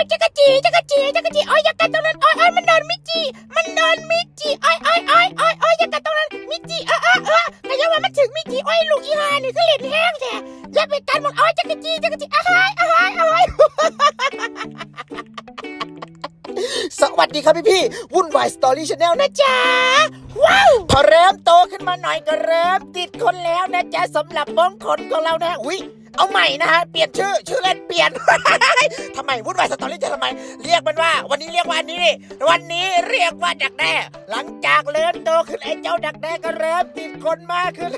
อยจักรจีจักรจีจักรจีโอ้ยอย่ากัดตรงนั้นโอ้ยโอ้ยมันโดนมิจิมันโดนมิจิโอ้ยโอ้ยโอ้ยโอ้ยโอ้ยอย่ากัดตรงนั้นมิจิเออเออเออแต่ยังว่ามันถึงมิจิโอ้ยลูกอีหานี่ก็เล่นแห้งแท้อย่าไปกัดมันโอ้ยจักรจีจักรจีอ้ายอ้ายอ้ายสวัสดีครับพี่พี่ๆวุ่นวายสตอรี่ชาแนลนะจ๊ะ ว้าว พอเริ่มโตขึ้นมาหน่อยก็เริ่มติดคนแล้วนะจ๊ะสำหรับบ้องขนของเรานะอุ้ย เอาใหม่นะฮะ เปลี่ยนชื่อ ชื่อเล่นเปลี่ยน ทำไมวุ่นวายสตอรี่จะทำไม เรียกมันว่า วันนี้เรียกว่าอันนี้นี่วันนี้เรียกว่าดักแด้ หลังจากเริ่มโตขึ้นไอ้เจ้าดักแด้ก็เริ่มติดคนมากขึ้น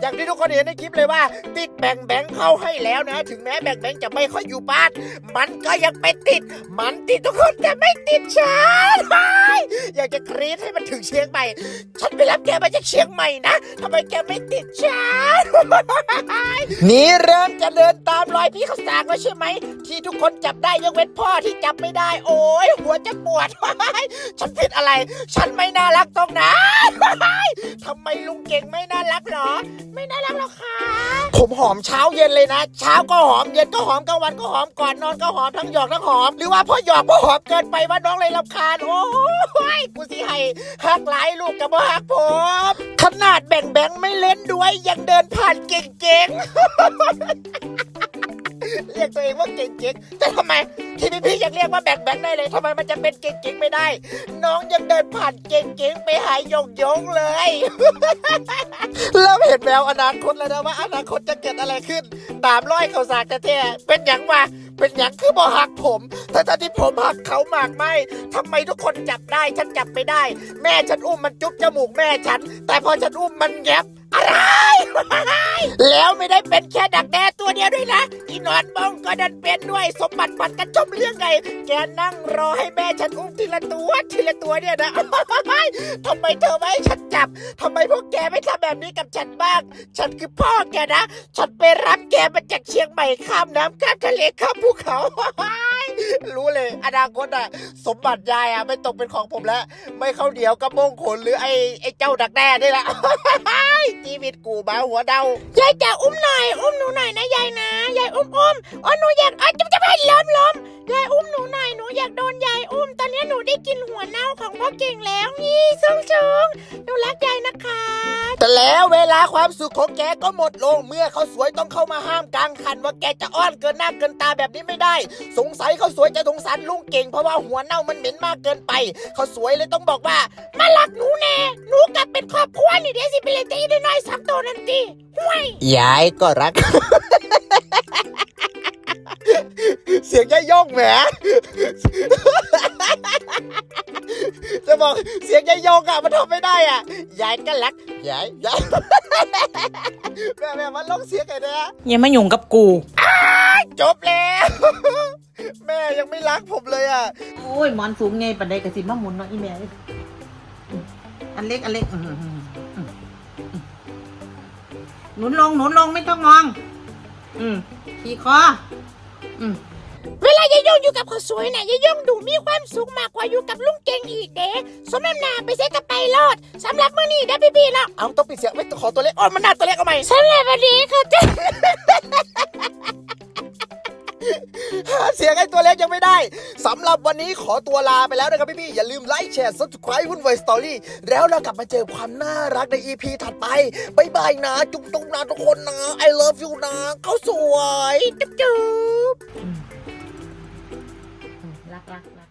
อย่างที่ทุกคนเห็นในคลิปเลยว่า ติดแบ่งแบงเข้าให้แล้วนะ ถึงแม้แบ่งแบงจะไม่ค่อยอยู่บ้าน มันก็ยังไปติด มันติดทุกคนแต่ไม่ติดฉันอยากจะกรี๊ดให้มันถึงเชียงใหม่ ฉันไปรับแกมาจากเชียงใหม่นะทำไมแกไม่ติดฉันนี่เริ่มจะเดินตามรอยพี่เขาสางแล้วใช่ไหม ที่ทุกคนจับได้ยกเว้นพ่อที่จับไม่ได้ โอ้ยหัวจะปวดฉันผิดอะไร ฉันไม่น่ารักตรงไหนทำไมลุงเก่งไม่น่ารักหรอ ไม่น่ารักหรอคะผมหอมเช้าเย็นเลยนะ เช้าก็หอมเย็นก็หอมกลางวันก็หอมก่อนนอนก็หอมทั้งหยอกทั้งหอม หรือว่าพ่อหยอกพ่อหอมเกินไปว่าน้องเลยรำคาญโอ้ยกูสิให้หักหลายลูกกับบ่หักผมขนาดแบ่งแบงไม่เล่นด้วยยังเดินผ่านเก่งๆเรียกตัวเองว่าเก่งๆแต่ทำไม ที่พี่ๆยังเรียกว่าแบ่งแบ่งได้เลยทำไมมันจะเป็นเก่งๆไม่ได้ น้องยังเดินผ่านเก่งๆไปหายงยงเลยเริ่มเห็นแววอนาคตแล้วนะว่าอนาคตจะเกิดอะไรขึ้น ตามร้อยเขาสากแท้เป็นอย่างว่าเป็นอย่างคือบ่หักผมแต่ตอนที่ผมหักเขาหมากไม่ทำไมทุกคนจับได้ฉันจับไม่ได้ แม่ฉันอุ้มมันจุ๊บจมูกแม่ฉัน แต่พอฉันอุ้มมันแงบอะไร แล้วไม่ได้เป็นแค่ดักแด้ตัวเดียวด้วยนะอีนอนบ้องก็ดันเป็นด้วยสมบัติปัดกันชมเรื่องไง แกนั่งรอให้แม่ฉันอุ้มทีละตัวทีละตัวเนี่ยนะทำไมเธอไม่ให้ฉันจับทำไมพวกแกไม่ทำแบบนี้กับฉันบ้าง ฉันคือพ่อแกนะ ฉันไปรับแกมาจากเชียงใหม่ข้ามน้ำข้ามทะเลข้ามภูเขา รู้เลย อนาคตอะ สมบัติยายอะ ไม่ตกเป็นของผมแล้ว ไม่เข้าเดียวกับมงขนหรือไอ้ไอ้เจ้าดักแด้นี่แหละชีวิตกูบ้าหัวเดายายจะอุ้มหน่อย อุ้มหนูหน่อยนะยายนะยายอุ้มอุ้มอ๋อหนูอยากอ๋อจะจะไปล้มล้มยายอุ้มหนูหน่อยหนูอยากโดนยาย กินหัวเน่าของพ่อเก่งแล้วนี่ซึ่งซึ่งหนูรักยายนะคะ แต่แล้วเวลาความสุขของแกก็หมดลง เมื่อเขาสวยต้องเข้ามาห้ามกลางคัน ว่าแกจะอ้อนเกินหน้าเกินตาแบบนี้ไม่ได้ สงสัยเขาสวยจะสงสารลุงเก่งเพราะว่าหัวเน่ามันเหม็นมากเกินไป เขาสวยเลยต้องบอกว่า มารักหนูแน่หนูกลับเป็นครอบครัวนี่เดี๋ยวสิไปเลยตีได้น้อยสามตัวนั่นตีห่วยยายก็รักเสียงย่าย่องแหมจะ บอกเสียงย่าย่องอะมันทำไม่ได้อะยายก็รักยายยายแม่แม่มันลองเสียงไงนะอย่ามายุ่งกับกูจบแล้วแม่ยังไม่รักผมเลยอะโอ้ยหมอนสูงไงปันไดกระสิมาหมุนเนาะอีแม่เอ้ยอันเล็กอันเล็กอื้อหือหือหือหนุนลงหนุนลงไม่ต้องมอง อืมขี่คออืมเวลายายยงอยู่กับคนสวยน่ะยายยงดูมีความสุขมากกว่าอยู่กับลุงเก่งอีกเด้สมน้ำหน้าไปเซ็กับไปรอดสำหรับมื้อนี้เด้อพี่ๆเนาะเอาต้องปิดเสียงไม่ขอตัวเล็กอ๋อมันหน้าตัวเล็กเอาใหม่สำหรับวันนี้ค่ะจ้าหาเสียงไอ้ตัวเล็กยังไม่ได้สำหรับวันนี้ขอตัวลาไปแล้วนะครับพี่ๆอย่าลืมไลค์แชร์ subscribe วุ่นวายสตอรี่แล้วเรากลับมาเจอความน่ารักใน EP ถัดไปบายบายนะ จุ๊บจุ๊บนะทุกคนนะ I love you นะเขาสวย จุ๊บจุ๊บ อืมรักรักรัก